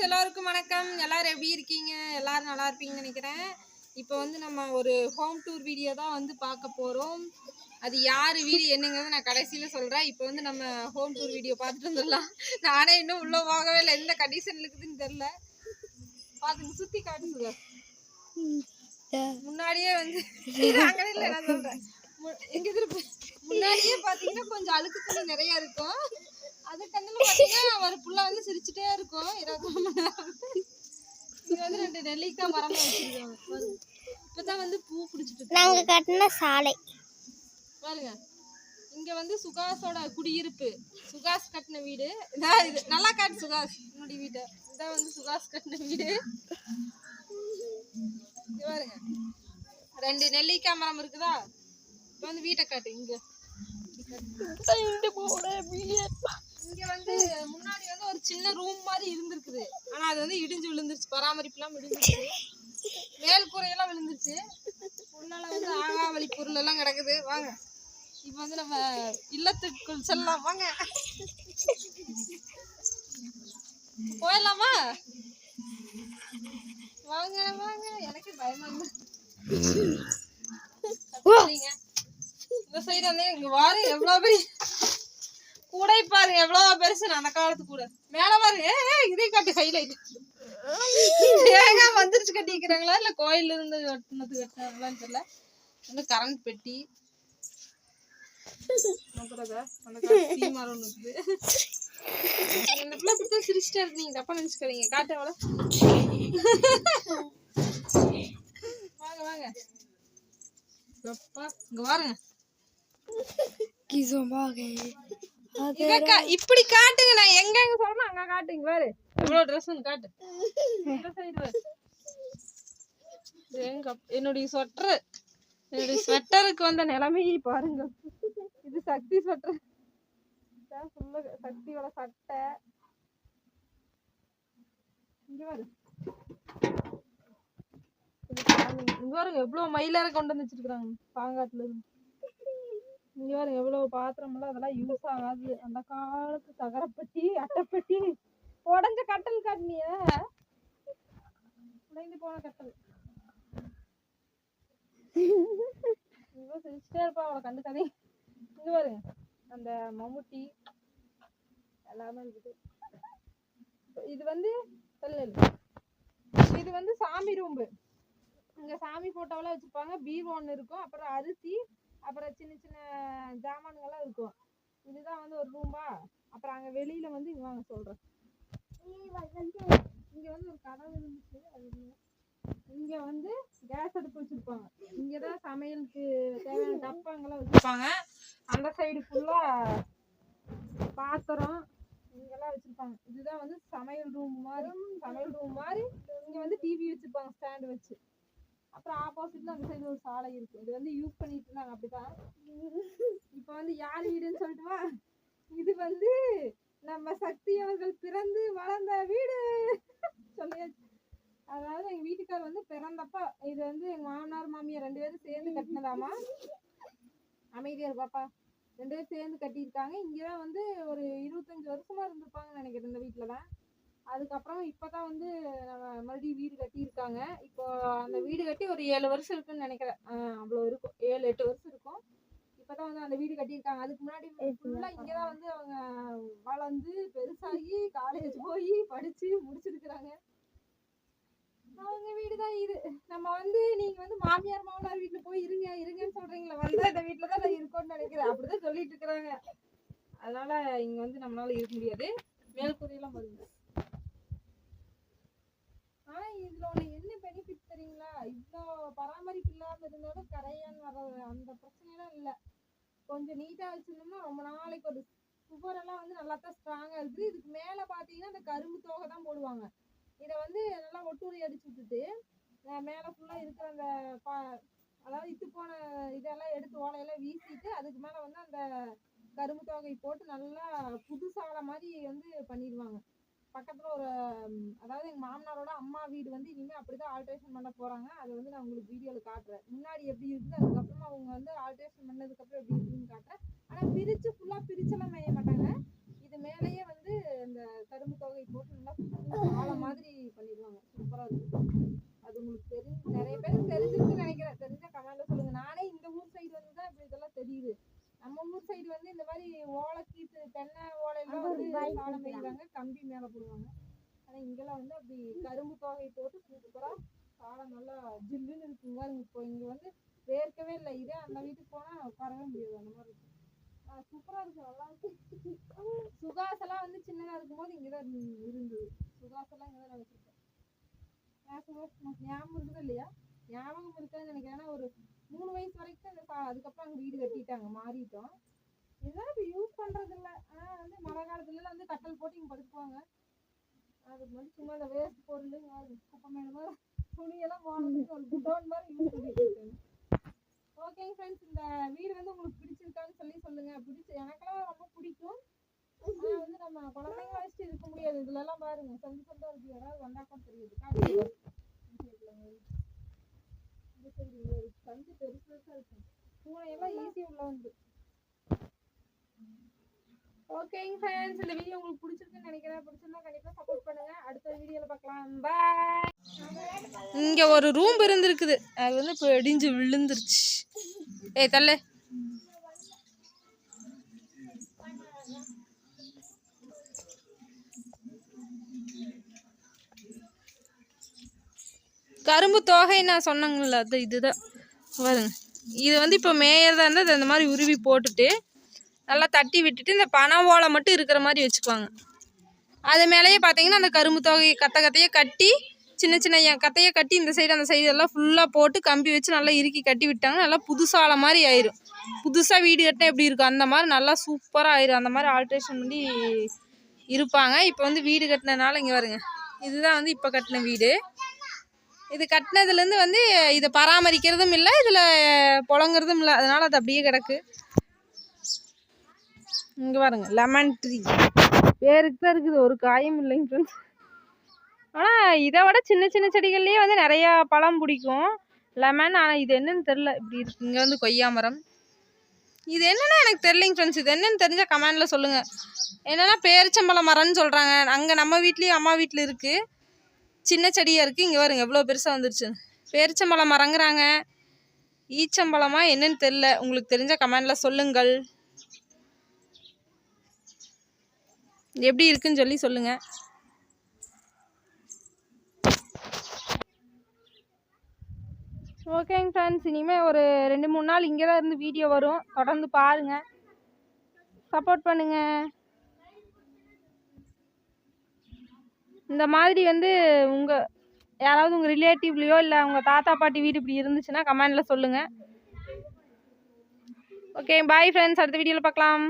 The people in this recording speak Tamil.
ஃப்ரெண்ட்ஸ் வணக்கம். எல்லாரும் எப்படி இருக்கீங்க? எல்லாரும் நல்லா இருப்பீங்கன்னு நினைக்கிறேன். இப்போ வந்து நம்ம ஒரு ஹோம் டூர் வீடியோ தான் வந்து பார்க்க போகிறோம் அது யார் வீடு என்னங்கிறது நான் கடைசியில் சொல்கிறேன் இப்போ வந்து நம்ம ஹோம் டூர் வீடியோ பார்த்துட்டு வந்துடலாம். நானே இன்னும் உள்ளே போகவே இல்லை. எந்த கண்டிஷன் இருக்குதுன்னு தெரில பார்த்துங்க சுற்றி காட்டுங்க முன்னாடியே வந்து அங்கே இல்லை நான் சொல்கிறேன் எங்கே திருப்பி முன்னாடியே பார்த்தீங்கன்னா கொஞ்சம் அழுக்கு துணி நிறைய இருக்கும். அதுக்கு வந்து ஒரு புள்ள வந்து சிரிச்சுட்டே இருக்கும். இருபத்தி மணி நேரம் இங்க வந்து ரெண்டு நெல்லிக்காய் மரம் வச்சிருக்காங்க. பாருங்க. இப்பதான் வந்து பூ பிடிச்சிட்டு நாங்க கட்டின சாலை. பாருங்க. இங்க வந்து சுகாஸோட குடியிருப்பு. சுகாஸ் கட்டின வீடு. இது நல்லா காட்டு சுகாஸ். என்னுடைய வீட்டை. இதான் வந்து சுகாஸ் கட்டின வீடு. பாருங்க. ரெண்டு நெல்லிக்காய் மரம் இருக்குதா? இப்போ வந்து வீட்டை காட்டு. இங்க. இங்க வந்து முன்னாடி வந்து ஒரு சின்ன ரூம் மாதிரி இருந்திருக்குது. ஆனா அது வந்து இடிஞ்சு விழுந்துருச்சு. பராமரிப்புலாம் விழுந்துருச்சு. மேல் கூரையெல்லாம் விழுந்துருச்சு. உள்ளால வந்து ஆகாவளி பொருள் எல்லாம் கிடக்குது. வாங்க. இப்போ வந்து நம்ம இல்லத்துக்குள் செல்லலாம். வாங்க. போயிடலாமா? வாங்க வாங்க. எனக்கு பயமா. இந்த சைடு வந்து இங்க வாரு. எவ்வளவு பெரிய கூடை பாருங்க எவ்வளவு பெருசு அந்த காலத்து கூட. மேல பாரு ஏய், ஏய், காட்டு ஹைலைட் ஏங்க வந்துருச்சு கட்டிக்கிறாங்களா இல்ல கோயில்ல இருந்து கட்டினது கட்டினாங்களான்னு தெரியல. வந்து கரண்ட் பெட்டி. அப்புறம் இதா, இருக்குது. இந்த பிள்ளை இப்படித்தான் சிரிச்சிட்டே இருக்கு நீங்க தப்பா நினைச்சுக்காதீங்க. காட்டு அவளை வாங்க வாங்க. எப்பா இங்க பாருங்க. இவக்கா இப்படி காட்டுங்க நான் எங்க எங்க சொல்றேன் அங்க காட்டுங்க பாரு. எவ்வளவு ட்ரெஸ் காட்டு. எங்க என்னுடைய ஸ்வெட்டர் என்னுடைய ஸ்வெட்டருக்கு வந்த நிலைமையை பாருங்க. இது சக்தி ஸ்வெட்டர் சக்தியோட சட்டை. இங்க பாரு. இங்க பாருங்க எவ்வளவு மயிலார கொண்டு வந்து வச்சிருக்காங்க பாங்காட்டுல இருந்து. இங்க பாருங்க எவ்வளவு பாத்திரம் எல்லாம் அதெல்லாம் யூஸ் ஆகாது. அந்த காலத்து தகரப்பட்டி அட்டைப்பட்டி உடஞ்ச கட்டல் காட்டினிய. உடைந்து போன கட்டல். இவ சிரிச்சிட்டே இருப்பா அவளை கண்டு கதை இங்க பாருங்க அந்த மம்முட்டி எல்லாமே இருக்குது இது வந்து இல்ல இது வந்து சாமி ரூம்பு. இங்க சாமி ஃபோட்டோவெல்லாம் வச்சிருப்பாங்க பீரோ ஒன்று இருக்கும். அப்புறம் அரிசி அப்புறம் சின்ன சின்ன ஜாமான்கள்லாம் இருக்கும். இதுதான் வந்து ஒரு ரூம்பா அப்புறம் அங்கே வெளியில் வந்து இங்கே வாங்க சொல்கிறேன் இங்கே வந்து ஒரு கதவு இருந்துச்சு. அது இங்கே வந்து கேஸ் அடுப்பு வச்சுருப்பாங்க. இங்கே தான் சமையலுக்கு தேவையான டப்பாங்கெல்லாம் வச்சுருப்பாங்க. அந்த சைடு ஃபுல்லாக பாத்திரம் இங்கெல்லாம் வச்சுருப்பாங்க. இதுதான் வந்து சமையல் ரூம் மாதிரி சமையல் ரூம் மாதிரி இங்கே வந்து டிவி வச்சுருப்பாங்க ஸ்டாண்டு வச்சு. அப்புறம் ஆப்போசிட்ல அந்த சைடு ஒரு சாலை இருக்கு. இது வந்து யூஸ் பண்ணிட்டு இருந்தாங்க அப்படிதான். இப்போ வந்து யார் வீடுன்னு சொல்லட்டுமா இது வந்து நம்ம சக்தி அவர்கள் பிறந்து வளர்ந்த வீடு. சொல்லியாச்சு. அதாவது எங்க வீட்டுக்கார் வந்து பிறந்தப்ப இது வந்து எங்க மாமனார் மாமியார் ரெண்டு பேரும் சேர்ந்து கட்டினதாமா? அமைதியா இரு பாப்பா. ரெண்டு பேரும் சேர்ந்து கட்டியிருக்காங்க. இங்கதான் வந்து ஒரு இருபத்தஞ்சு வருஷமா இருந்திருப்பாங்கன்னு நினைக்கிறேன் இந்த வீட்டுலதான். அதுக்கப்புறம் அதுக்கப்புறம் இப்பதான் வந்து நம்ம மறுபடியும் வீடு கட்டியிருக்காங்க. இப்போ அந்த வீடு கட்டி ஒரு ஏழு வருஷம் இருக்குன்னு நினைக்கிறேன். அவ்வளோ இருக்கும். ஏழு எட்டு வருஷம் இருக்கும். இப்பதான் வந்து அந்த வீடு கட்டியிருக்காங்க. அதுக்கு முன்னாடி ஃபுல்லாக இங்கே தான் வந்து அவங்க வளர்ந்து பெருசாகி காலேஜ் போய் படிச்சு முடிச்சிருக்கிறாங்க. அவங்க வீடு தான் இது. நம்ம வந்து நீங்க வந்து மாமியார் மாமனார் வீட்டுல போய் இருங்க இருங்கன்னு சொல்றீங்களா வந்து இந்த வீட்டுல தான் நான் இருக்கோம்னு நினைக்கிறேன். அப்படிதான் சொல்லிட்டு இருக்கிறாங்க. அதனால இங்க வந்து நம்மளால இருக்க முடியாது. மேல்கூரையெல்லாம் பாருங்க. ஆனா இதுல ஒண்ணு என்ன பெனிஃபிட் தெரியுங்களா? இவ்வளோ பராமரிப்பு இல்லாம இருந்தாலும் கரையான் வர்றது அந்த பிரச்சனைலாம் இல்லை. கொஞ்சம் நீட்டா வச்சிருந்தோம்னா ரொம்ப நாளைக்கு ஒரு சுவரெல்லாம் வந்து நல்லா தான் ஸ்ட்ராங்கா இருக்குது. இதுக்கு மேல பாத்தீங்கன்னா அந்த கரும்பு தோகை தான் போடுவாங்க. இதை வந்து நல்லா ஒட்டுரை அடிச்சு விட்டுட்டு மேலே மேல ஃபுல்லா இருக்கிற அந்த பா அதாவது இத்து போன இதெல்லாம் எடுத்து ஓலையெல்லாம் வீசிட்டு அதுக்கு மேல வந்து அந்த கரும்பு தோகை போட்டு நல்லா புதுசால மாதிரி வந்து பண்ணிடுவாங்க. பக்கத்துல ஒரு அதாவது எங்க மாமனாரோட அம்மா வீடு வந்து இனிமே அப்படிதான் ஆல்ட்ரேஷன் பண்ண போறாங்க. அதை வந்து நான் உங்களுக்கு வீடியோல காட்டுறேன். முன்னாடி எப்படி இருக்குது அதுக்கப்புறமா அவங்க வந்து ஆல்ட்ரேஷன் பண்ணதுக்கு அப்புறம் எப்படி இருக்குன்னு காட்டுறேன் ஆனா பிரிச்சு ஃபுல்லா பிரிச்செல்லாம் மேய மாட்டாங்க இது மேலேயே வந்து இந்த கரும்பு தொகை போட்டு நல்லா புது சாலை மாதிரி பண்ணிடுவாங்க சூப்பரா இருக்கும் அது உங்களுக்கு தெரிஞ்சு நிறைய பேருக்கு தெரிஞ்சிருக்குன்னு நினைக்கிறேன் தெரிஞ்சா கமெண்ட்ல சொல்லுங்க நானே இந்த ஊர் சைடு வந்து தான் இப்படி இதெல்லாம் தெரியுது நம்ம ஊர் சைடு வந்து இந்த மாதிரி ஓலைக்கீத்து தென்னை ஓலையெல்லாம் வந்து மேய்வாங்க கம்பி மேல போடுவாங்க. ஆனா இங்கெல்லாம் வந்து அப்படி கரும்பு தொகை போட்டு சூப்பரா காலம் நல்லா ஜில்லுன்னு இருக்குங்க இப்போ இங்க வந்து வேர்க்கவே இல்லை. இதே அந்த வீட்டுக்கு போனா உட்காரவே முடியாது அந்த மாதிரி இருக்கும். ஆ, சூப்பரா இருக்கு நல்லா இருக்கு. சுகாஸ் எல்லாம் வந்து சின்னதா இருக்கும்போது இங்கதான் இருந்தது. சுகாஸ் எல்லாம் இங்கதான் வச்சிருக்கேன். ஞாபகம் இருக்குது இல்லையா? ஞாபகம் இருக்காதுன்னு நினைக்கிறேன். ஏன்னா ஒரு மூணு வயசு வரைக்கும் அந்த அதுக்கப்புறம் அங்க வீடு கட்டிட்டாங்க. மாறிட்டோம். இதெல்லாம் இப்போ யூஸ் பண்றது இல்ல வந்து மழை காலத்துலலாம் வந்து கட்டல் போட்டு இங்க படுத்துவாங்க அதுக்கு வந்து சும்மா இந்த வேஸ்ட் பொருள் குப்பை மேல மாதிரி துணியெல்லாம் போனதுக்கு ஒரு குடோன் மாதிரி யூஸ் பண்ணிட்டு இருக்காங்க ஓகேங்க ஃப்ரெண்ட்ஸ் இந்த வீடு வந்து உங்களுக்கு பிடிச்சிருக்கான்னு சொல்லி சொல்லுங்க பிடிச்சி எனக்கெல்லாம் ரொம்ப பிடிக்கும் ஆனால் வந்து நம்ம குழந்தைங்க வச்சுட்டு இருக்க முடியாது இதுலலாம் பாருங்க சொல்லி சொந்தா இருக்கு யாராவது வந்தா கூட தெரியுது காட்டுங்க. இந்த side எல்லாம் ஈஸி பெருசு இருக்கும் பூனையெல்லாம் உள்ள வந்து ஓகேங்க ஃப்ரெண்ட்ஸ் இந்த வீடியோ உங்களுக்கு பிடிச்சிருக்குன்னு நினைக்கிறேன். பிடிச்சிருந்தா கண்டிப்பா சப்போர்ட் பண்ணுங்க. அடுத்த வீடியோல பார்க்கலாம். பாய் இங்க ஒரு ரூம் இருந்திருக்குது. அது வந்து இப்போ இடிஞ்சு விழுந்துருச்சு. ஏய் தள்ளு. கரும்பு தோகை நான் சொன்னேங்கல்ல அது இதுதான். பாருங்க. இது வந்து இப்போ மேயதாக இருந்தால் அது அந்த மாதிரி உருவி போட்டுட்டு நல்லா தட்டி விட்டுட்டு இந்த பனை ஓலை மட்டும் இருக்கிற மாதிரி வச்சுக்குவாங்க. அது மேலேயே பார்த்தீங்கன்னா அந்த கரும்பு தொகை கத்த கத்தையே கட்டி சின்ன சின்ன எ- கத்தையை கட்டி இந்த சைடு அந்த சைடு எல்லாம் ஃபுல்லாக போட்டு கம்பி வச்சு நல்லா இறுக்கி கட்டி விட்டாங்கன்னா நல்லா புதுசால மாதிரி ஆயிரும். புதுசாக வீடு கட்டினா எப்படி இருக்கும்? அந்த மாதிரி நல்லா சூப்பராக ஆயிரும். அந்த மாதிரி ஆல்ட்ரேஷன் பண்ணி இருப்பாங்க. இப்போ வந்து வீடு கட்டினனால இங்கே வருங்க இதுதான் வந்து இப்போ கட்டின வீடு. இது கட்டினதுலேருந்து வந்து இதை பராமரிக்கிறதும் இல்லை இதில் புழங்குறதும் இல்லை. அதனால அது அப்படியே கிடக்கு. இங்கே பாருங்க லெமன் ட்ரீ பேருக்கு தான் இருக்குது ஒரு காயும் இல்லைங்க ஃப்ரெண்ட்ஸ் ஆனால் இதை விட சின்ன சின்ன செடிகள்லேயே வந்து நிறையா பழம் பிடிக்கும். லெமன் ஆனால் இது என்னன்னு தெரில இப்படி இருக்கு. இங்கே வந்து கொய்யா மரம். இது என்னென்னா எனக்கு தெரிலிங்க ஃப்ரெண்ட்ஸ் இது என்னன்னு தெரிஞ்சால் கமெண்டில் சொல்லுங்கள் என்னன்னா பேரிச்சம்பழம் மரம்னு சொல்கிறாங்க அங்கே நம்ம வீட்லேயும் அம்மா வீட்டில் இருக்குது சின்ன செடியாக இருக்குது இங்கே வருங்க எவ்வளோ பெருசாக வந்துருச்சு. பேரிச்சம்பழம் மரங்கிறாங்க. ஈச்சம்பழமா என்னன்னு தெரில உங்களுக்கு தெரிஞ்ச கமெண்டில் சொல்லுங்கள். எப்படி இருக்குன்னு சொல்லி சொல்லுங்க. ஓகேங்க ஃப்ரெண்ட்ஸ் இனிமேல் ஒரு ரெண்டு மூணு நாள் இங்கே தான் இருந்து வீடியோ வரும். தொடர்ந்து பாருங்கள் சப்போர்ட் பண்ணுங்கள் இந்த மாதிரி வந்து உங்கள் யாராவது உங்கள் ரிலேட்டிவ்லையோ இல்லை உங்கள் தாத்தா பாட்டி வீடு இப்படி இருந்துச்சுன்னா கமெண்டில் சொல்லுங்கள் ஓகே பாய் ஃப்ரெண்ட்ஸ் அடுத்த வீடியோவில் பார்க்கலாம்.